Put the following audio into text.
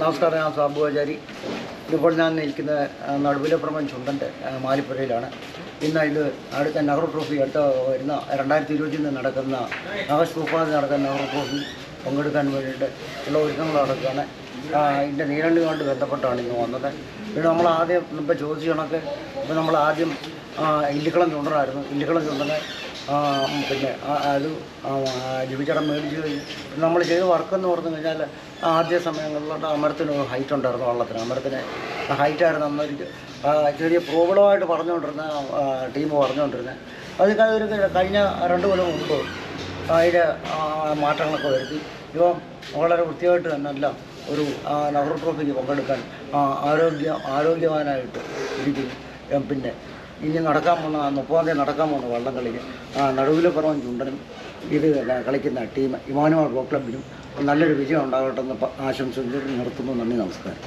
നമസ്കാരം. ഞാൻ സാബു ആചാരി. ഇപ്പോൾ ഞാൻ നിൽക്കുന്ന നടുവിലെ നടുവിലപ്പുറമൻ ചുണ്ടന്റെ മാലിപ്പുരയിലാണ്. ഇന്ന് ഇത് അടുത്ത നെഹ്റു ട്രോഫി അടുത്ത വരുന്ന രണ്ടായിരത്തി ഇരുപത്തിയൊന്ന് നടക്കുന്ന ആഗസ്റ്റ് മുപ്പതിന് നടക്കുന്ന നെഹ്റു ട്രോഫി പങ്കെടുക്കാൻ വേണ്ടിയിട്ട് ഉള്ള ഒരുക്കങ്ങൾ നടക്കുകയാണ്. ഇതിന്റെ നീരണ്ടുമായിട്ട് ബന്ധപ്പെട്ടാണ് ഇന്ന് വന്നത്. പിന്നെ നമ്മൾ ആദ്യം ഇപ്പോൾ ചോദിച്ച കണക്ക് ഇപ്പോൾ നമ്മൾ ആദ്യം ഇല്ലിക്കളം ചുണ്ടനായിരുന്നു. ഇല്ലിക്കളം ചുണ്ടനെ പിന്നെ അത് ലിപിച്ചടം മേടിച്ച് കഴിഞ്ഞ് നമ്മൾ ചെയ്ത വർക്ക് എന്ന് പറഞ്ഞു കഴിഞ്ഞാൽ ആദ്യ സമയങ്ങളിലോട്ട് അമരത്തിന് ഹൈറ്റ് ഉണ്ടായിരുന്നു വള്ളത്തിന്. അമരത്തിന് ഹൈറ്റായിരുന്നു അന്നൊരു ചെറിയ പ്രോബ്ലമായിട്ട് പറഞ്ഞുകൊണ്ടിരുന്ന ടീം പറഞ്ഞുകൊണ്ടിരുന്നത് അത് ഒരു കഴിഞ്ഞ രണ്ട് കൊല്ലം മുമ്പ് അതിന്റെ മാറ്റങ്ങളൊക്കെ വരുത്തി. ഇപ്പം വളരെ വൃത്തിയായിട്ട് തന്നെ എല്ലാം ഒരു നെഹ്റു ട്രോഫിക്ക് പങ്കെടുക്കാൻ ആരോഗ്യ ആരോഗ്യവാനായിട്ട് ഇരിക്കുന്നു. പിന്നെ ഇനി നടക്കാൻ പോകുന്ന മുപ്പതാം തീയതി നടക്കാൻ പോകുന്ന വള്ളം കളിക്ക് ആ നടുവിലപ്പുറം ചുണ്ടനും ഇത് കളിക്കുന്ന ടീം ഇമാനുവൽ റോ ക്ലബിനും നല്ലൊരു വിജയം ഉണ്ടാകട്ടെ എന്ന് ആശംസിച്ച് നിർത്തുന്നു. നന്ദി നമസ്കാരം.